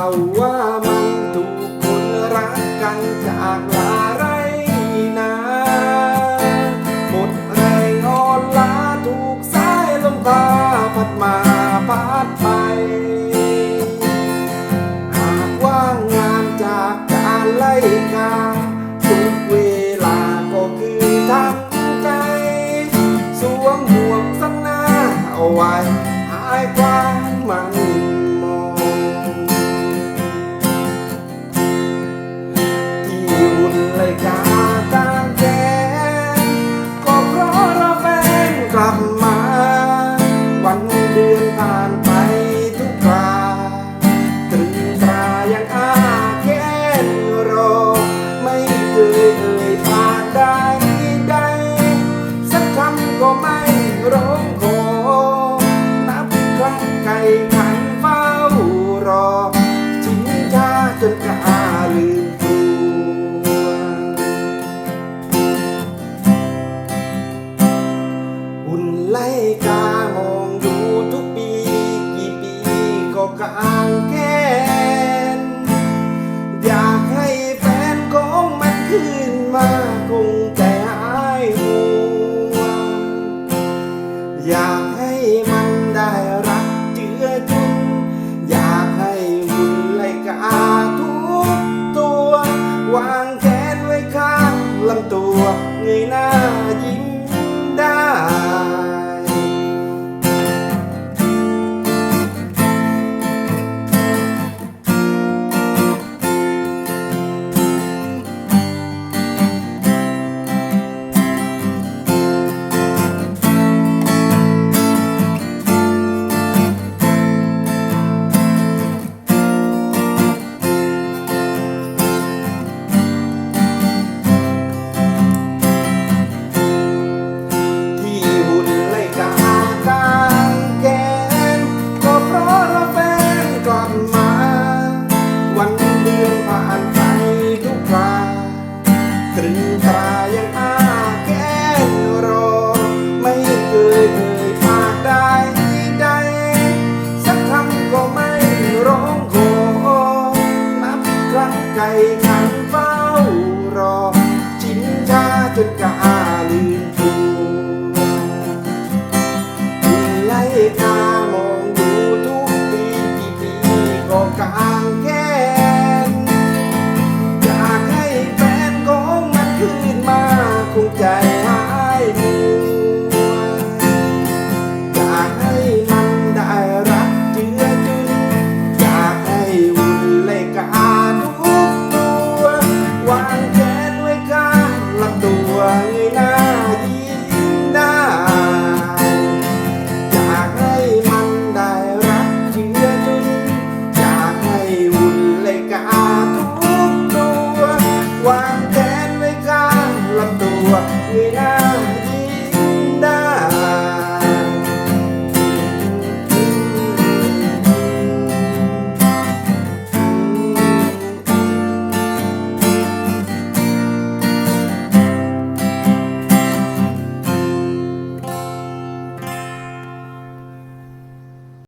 เขาว่ามันถูกคนรักกันจากลาไรนาหมดแรงอ่อนล้าถูกสายลมพาพัดมาพัดไป หากว่างงานจากการไล่กาทุกเวลาก็คือทั้งใจ สวมหมวกสนหนาเอาไว้ จะกล้าลืมตัวบุญไล่กามองดูทุกปีกี่ปีก็กระอางแค้นอยากให้แฟนของมันขึ้นมาคงแต่หายหัวอยากให้มันได้ ข้างลำตัวเงยหน้ายิ้ม จนกา